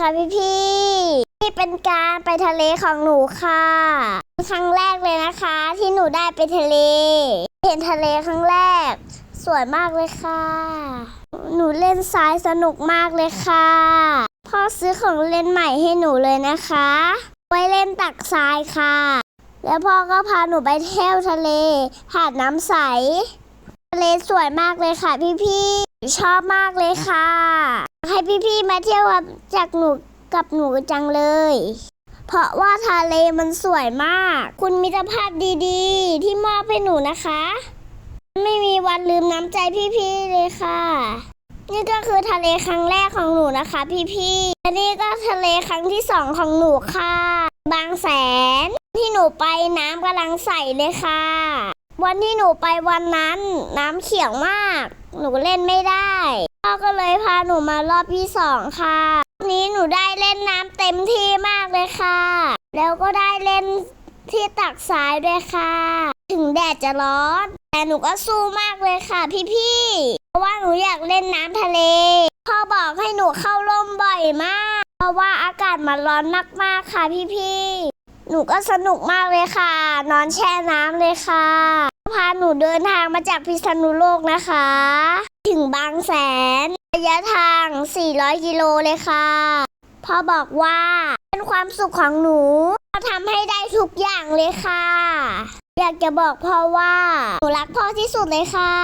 ค่ะพี่พี่นี่เป็นการไปทะเลของหนูค่ะครั้งแรกเลยนะคะ ที่หนูได้ไปทะเล เห็นทะเลครั้งแรก สวยมากเลยค่ะ หนูเล่นทรายสนุกมากเลยค่ะพ่อซื้อของเล่นใหม่ให้หนูเลยนะคะ ไว้เล่นตักทรายค่ะ แล้วพ่อก็พาหนูไปเที่ยวทะเลหาดน้ำใส ทะเลสวยมากเลยค่ะพี่ๆชอบมากเลยค่ะ ให้พี่ๆมาเที่ยวกับจากหนูกับหนูจังเลย เพราะว่าทะเลมันสวยมาก คุณมิตรภาพดีๆ ที่มอบให้หนูนะคะ ไม่มีวันลืมน้ำใจพี่ๆเลยค่ะ นี่ก็คือทะเลครั้งแรกของหนูนะคะ พี่ๆและนี่ก็ทะเลครั้งที่สองของหนูค่ะ บางแสนที่หนูไปน้ำกำลังใสเลยค่ะ วันที่หนูไปวันนั้นน้ำเขียวมาก หนูเล่นไม่ได้ พ่อก็เลยพาหนูมารอบที่สองค่ะวันนี้หนูได้เล่นน้ำเต็มที่มากเลยค่ะ แล้วก็ได้เล่นที่ตักทรายด้วยค่ะ ถึงแดดจะร้อน แต่หนูก็สู้มากเลยค่ะ พี่ๆ เพราะว่าหนูอยากเล่นน้ำทะเล พ่อบอกให้หนูเข้าร่มบ่อยมาก เพราะว่าอากาศมันร้อนมากๆค่ะพี่ๆ หนูก็สนุกมากเลยค่ะ นอนแช่น้ำเลยค่ะ พาหนูเดินทางมาจากพิษณุโลกนะคะ ถึงบางแสนระยะทาง 400 กิโลเลยค่ะพ่อบอกว่าเป็นความสุขของหนูพ่อทำให้ได้ทุกอย่างเลยค่ะ อยากจะบอกพ่อว่า หนูรักพ่อที่สุดเลยค่ะ